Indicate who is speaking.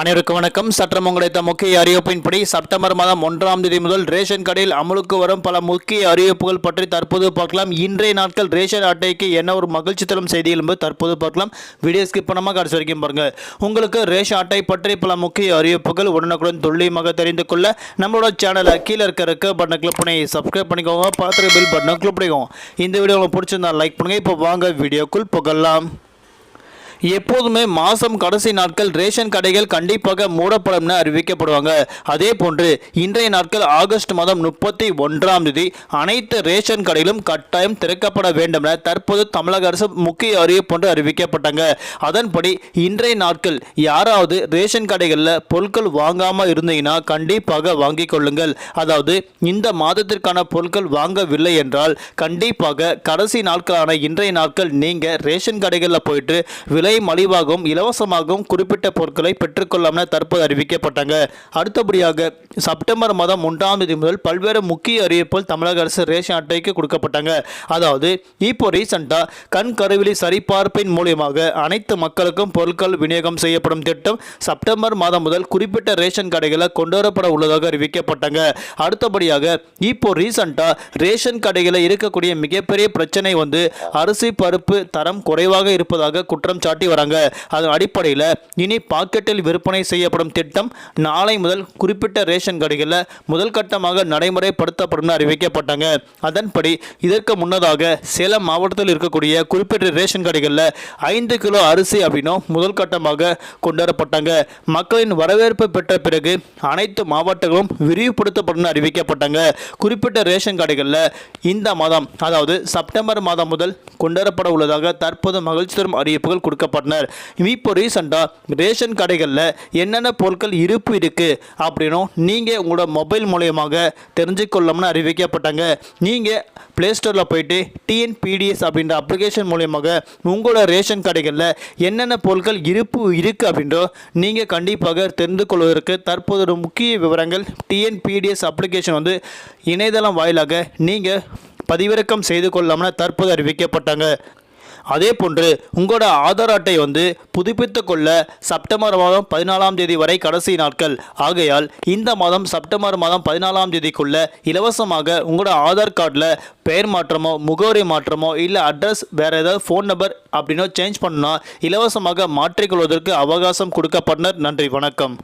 Speaker 1: அனைவருக்கும் வணக்கம். சற்றம் கிடைத்த முக்கிய அறிவிப்பின்படி செப்டம்பர் மாதம் ஒன்றாம் தேதி முதல் ரேஷன் கடையில் அமலுக்கு வரும் பல முக்கிய அறிவிப்புகள் பற்றி தற்போது பார்க்கலாம். இன்றைய நாட்கள் ரேஷன் அட்டைக்கு என்ன ஒரு மகிழ்ச்சி தரும் செய்திகள் என்பது தற்போது பார்க்கலாம். வீடியோ ஸ்கிப் பண்ணாமல் கடைசி வரைக்கும் பாருங்கள் உங்களுக்கு ரேஷன் அட்டை பற்றி பல முக்கிய அறிவிப்புகள் உடனுக்குடன் துல்லியமாக தெரிந்து கொள்ள நம்மளோட சேனலை கீழே இருக்க இருக்க பட்டனை கிளிக் பண்ணி சப்ஸ்கிரைப் பண்ணிக்கோங்க. பார்த்துட்டு பில் பட்டனை கிளிக் பண்ணிக்கோங்க. இந்த வீடியோ உங்களுக்கு பிடிச்சிருந்தா லைக் பண்ணுங்கள் இப்போ வாங்க வீடியோக்குள் புகழலாம் எப்போதுமே மாதம் கடைசி நாட்கள் ரேஷன் கடைகள் கண்டிப்பாக மூடப்படும்னு அறிவிக்கப்படுவாங்க. அதே போன்று இன்றைய நாட்கள் ஆகஸ்ட் மாதம் முப்பத்தி ஒன்றாம் தேதி அனைத்து ரேஷன் கடைகளும் கட்டாயம் திறக்கப்பட வேண்டும் என தற்போது தமிழக அரசு முக்கிய அறிவிப்பு ஒன்று அறிவிக்கப்பட்டாங்க. அதன்படி இன்றைய நாட்கள் யாராவது ரேஷன் கடைகளில் பொருட்கள் வாங்காமல் இருந்தீங்கன்னா கண்டிப்பாக வாங்கிக் கொள்ளுங்கள். அதாவது இந்த மாதத்திற்கான பொருட்கள் வாங்கவில்லை என்றால் கண்டிப்பாக கடைசி நாட்களான இன்றைய நாட்கள் நீங்கள் ரேஷன் கடைகளில் போயிட்டு விலை விலை மலிவாகவும் இலவசமாகவும் குறிப்பிட்ட பொருட்களை பெற்றுக்கொள்ளாம் என தற்போது அறிவிக்கப்பட்டாங்க. அடுத்தபடியாக செப்டம்பர் மாதம் ஒன்றாம் தேதி முதல் பல்வேறு முக்கிய அறிவிப்புகள் தமிழக அரசு ரேஷன் அட்டைக்கு கொடுக்கப்பட்டாங்க. அதாவது இப்போ ரீசெண்டாக கண் கருவிலி சரிபார்ப்பின் மூலியமாக அனைத்து மக்களுக்கும் பொருட்கள் விநியோகம் செய்யப்படும் திட்டம் செப்டம்பர் மாதம் முதல் குறிப்பிட்ட ரேஷன் கடைகளில் கொண்டு வரப்பட உள்ளதாக அறிவிக்கப்பட்டாங்க. அடுத்தபடியாக இப்போ ரீசெண்டாக ரேஷன் கடைகளில் இருக்கக்கூடிய மிகப்பெரிய பிரச்சனை வந்து அரிசி பருப்பு தரம் குறைவாக இருப்பதாக குற்றம் சாட்டி வராங்க அதன் அடிப்படையில் இனி பாக்கெட்டில் விற்பனை செய்யப்படும் திட்டம் நாளை முதல் குறிப்பிட்ட ரேஷன் கடைகளில் முதல் கட்டமாக நடைமுறைப்படுத்தப்படும் அறிவிக்கப்பட்டாங்க. அதன்படி இதற்கு முன்னதாக சேலம் மாவட்டத்தில் இருக்கக்கூடிய குறிப்பிட்ட ரேஷன் கடைகளில் ஐந்து கிலோ அரிசி அப்படின்னும் முதல் கட்டமாக கொண்டரப்பட்டாங்க மக்களின் வரவேற்பு பெற்ற பிறகு அனைத்து மாவட்டங்களும் விரிவுபடுத்தப்படும் அறிவிக்கப்பட்டாங்க. குறிப்பிட்ட ரேஷன் கடைகளில் இந்த மாதம் அதாவது செப்டம்பர் மாதம் முதல் கொண்டாடப்பட உள்ளதாக தற்போது மகிழ்ச்சி தரும் அறிவிப்புகள் கொடுக்கப்பட்டனர் இப்போ ரீசெண்டாக ரேஷன் கடைகளில் என்னென்ன பொருட்கள் இருப்பு இருக்குது அப்படின்னும் நீங்கள் உங்களோட மொபைல் மூலயமாக தெரிஞ்சுக்கொள்ளோம்னு அறிவிக்கப்பட்டாங்க. நீங்கள் ப்ளே ஸ்டோரில் போயிட்டு டிஎன்பிடிஎஸ் அப்படின்ற அப்ளிகேஷன் மூலயமாக உங்களோட ரேஷன் கடைகளில் என்னென்ன பொருட்கள் இருப்பு இருக்குது அப்படின்றோ நீங்கள் கண்டிப்பாக தெரிந்து கொள்வதற்கு தற்போது ஒரு முக்கிய விவரங்கள் டிஎன்பிடிஎஸ் அப்ளிகேஷன் வந்து இணையதளம் வாயிலாக நீங்கள் பதிவிறக்கம் செய்து கொள்ளாமல் தற்போது அறிவிக்கப்பட்டாங்க. அதே போன்று உங்களோட ஆதார் அட்டை வந்து புதுப்பித்து கொள்ள செப்டம்பர் மாதம் பதினாலாம் தேதி வரை கடைசி நாட்கள். ஆகையால் இந்த மாதம் செப்டம்பர் மாதம் பதினாலாம் தேதிக்குள்ள இலவசமாக உங்களோட ஆதார் கார்டில் பெயர் மாற்றமோ முகவரி மாற்றமோ இல்லை அட்ரஸ் வேறு ஏதாவது ஃபோன் நம்பர் அப்படின்னோ சேஞ்ச் பண்ணால் இலவசமாக மாற்றிக்கொள்வதற்கு அவகாசம் கொடுக்கப்பட்டனர். நன்றி வணக்கம்.